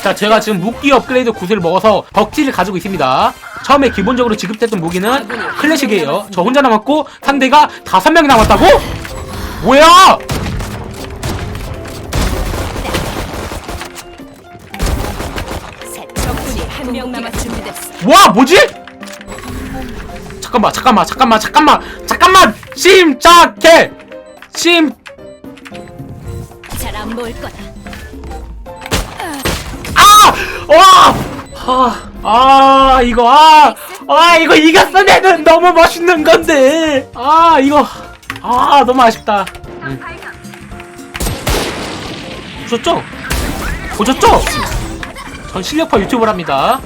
자, 제가 지금 무기 업그레이드 구슬을 먹어서 덕지를 가지고 있습니다. 처음에 기본적으로 지급됐던 무기는 클래식이에요. 저 혼자 남았고 상대가 다섯 명이 남았다고? 뭐야? 적군이 한 명 남았 준비됐어. 와, 뭐지? 잠깐만, 잠깐만, 잠깐만, 잠깐만, 잠깐만! 침착해! 침, 잘 안 보일 거다. 아! 와! 아, 아, 이거, 아, 아, 이거 이겼으면은 너무 멋있는 건데. 아, 이거, 아, 너무 아쉽다. 음. 보셨죠? 보셨죠? 전 실력파 유튜버랍니다.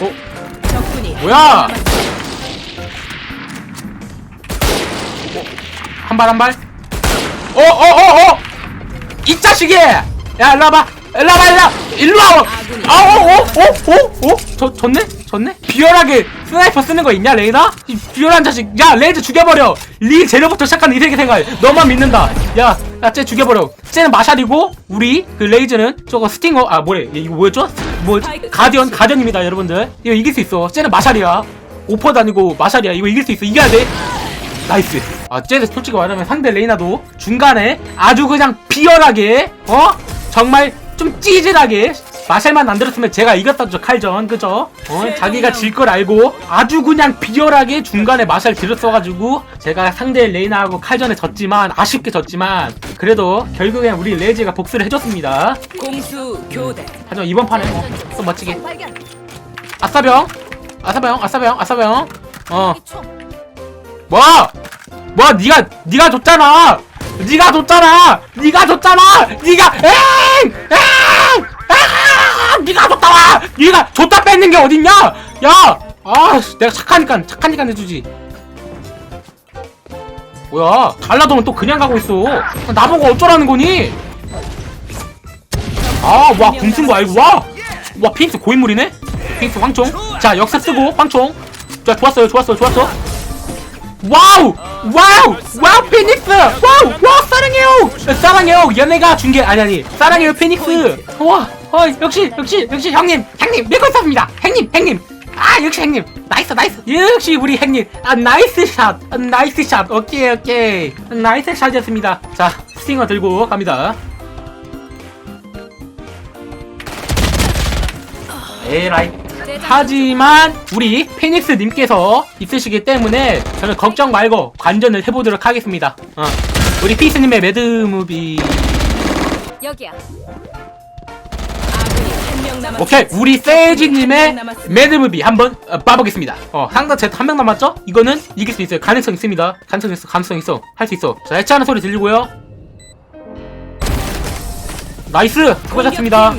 어, 뭐야? 한 발, 한 발. 어, 어, 어, 어! 이 자식이! 야, 일로 와봐! 일로 와봐, 일로 와! 일로 와! 아, 어, 어, 어? 저, 졌네? 졌네? 비열하게 스나이퍼 쓰는 거 있냐, 레이나? 이 비열한 자식. 야, 레이즈 죽여버려! 리 재료부터 시작한 이 세계 생활. 너만 믿는다. 야, 야, 쟤 죽여버려. 쟤는 마샬이고, 우리, 그 레이즈는 저거 스팅어, 아, 뭐래. 이거 뭐였죠? 뭐, 가디언, 가디언입니다, 여러분들. 이거 이길 수 있어. 쟤는 마샬이야. 오퍼 다니고 마샬이야. 이거 이길 수 있어. 이겨야 돼. 나이스. 아, 쟤는 솔직히 말하면 상대 레이나도 중간에 아주 그냥 비열하게, 어? 정말 좀 찌질하게 마샬만 안 들었으면 제가 이겼다죠, 칼전. 그죠? 어? 자기가 질 걸 알고 아주 그냥 비열하게 중간에 마샬 들었어가지고 제가 상대 레이나하고 칼전에 졌지만, 아쉽게 졌지만, 그래도 결국엔 우리 레이지가 복수를 해줬습니다. 공수 교대. 하지만 이번 판에 어, 또 멋지게. 아싸병! 아싸병, 아싸병, 아싸병. 어. 총. 뭐? 뭐 네가 네가 줬잖아. 네가 줬잖아. 네가 줬잖아. 네가 엥! 엥! 아! 네가 줬다. 네가 줬다 뺏는 게 어딨냐? 야! 아, 씨, 내가 착하니까 착하니까 해주지. 뭐야? 달라도면 또 그냥 가고 있어. 나보고 어쩌라는 거니? 아, 와, 궁쓴 거 알고 와. 와, 피닉스 고인물이네. 피닉스 황총. 자, 역습 쓰고 황총. 자, 좋았어요, 좋았어, 좋았어. 와우! 와우! 와우 피닉스! 와우! 와우 사랑해요! 사랑해요! 얘네가 준게 아니 아니 사랑해요 피닉스! 와! 어, 역시 역시 역시 형님! 형님! 믿고 있었습니다! 형님! 형님! 아 역시 형님! 나이스 나이스! 역시 우리 형님! 아 나이스 샷! 아, 나이스 샷! 오케이 오케이! 나이스 샷이었습니다 자 스팅어 들고 갑니다 에라이 하지만 우리 피닉스님께서 있으시기 때문에 저는 걱정 말고 관전을 해보도록 하겠습니다. 어. 우리 피스님의 매드무비 여기야. 한. 오케이 우리 세이지님의. 매드무비 한번 어, 봐보겠습니다. 어 상당 제한 명 남았죠? 이거는 이길 수 있어요. 가능성 있습니다. 가능성 있어, 가능성 있어, 할 수 있어. 자 해체하는 소리 들리고요. 나이스 수고하셨습니다.